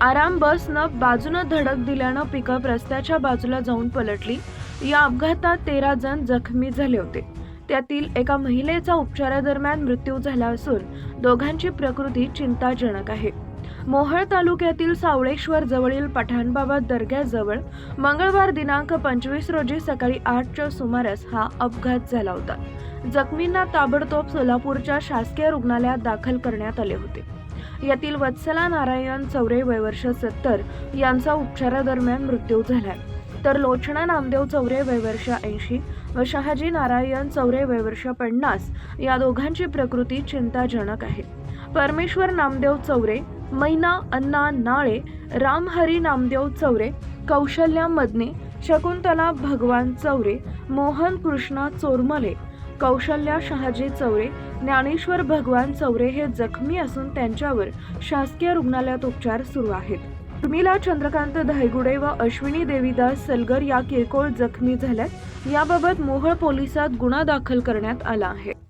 आराम बसनं बाजूनं धडक दिल्यानं पिकअप रस्त्याच्या बाजूला जाऊन पलटली. या अपघातात तेरा जण जखमी झाले होते. त्यातील एका महिलेचा उपचारादरम्यान मृत्यू झाला असून दोघांची प्रकृती चिंताजनक आहे. मोहळ तालुक्यातील सावळेश्वर जवळील पठाणबाबा दर्ग्याजवळ मंगळवार दिनांक पंचवीस रोजी सकाळी आठच्या सुमारास हा अपघात झाला होता. जखमींना ताबडतोब सोलापूरच्या शासकीय रुग्णालयात दाखल करण्यात आले होते. यातील वत्सला नारायण चौरे वयवर्ष सत्तर यांचा उपचारादरम्यान मृत्यू झाला तर लोचना नामदेव चौरे वयवर्ष ऐंशी व शहाजी नारायण चौरे वयवर्ष पन्नास या दोघांची प्रकृती चिंताजनक आहे. परमेश्वर नामदेव चौरे मैना अण्णा नाळे रामहरी नामदेव चौरे कौशल्या मदने शकुंतला भगवान चौरे मोहन कृष्णा चोरमले कौशल्या शहाजी चौरे ज्ञानेश्वर भगवान चौरे हे जखमी असून त्यांच्यावर शासकीय रुग्णालयात उपचार सुरू आहेत. उर्मिला चंद्रकांत धायगुडे व अश्विनी देवीदास सलगर या किरकोळ जखमी झाल्यात. याबाबत मोहोळ पोलिसात गुन्हा दाखल करण्यात आला आहे.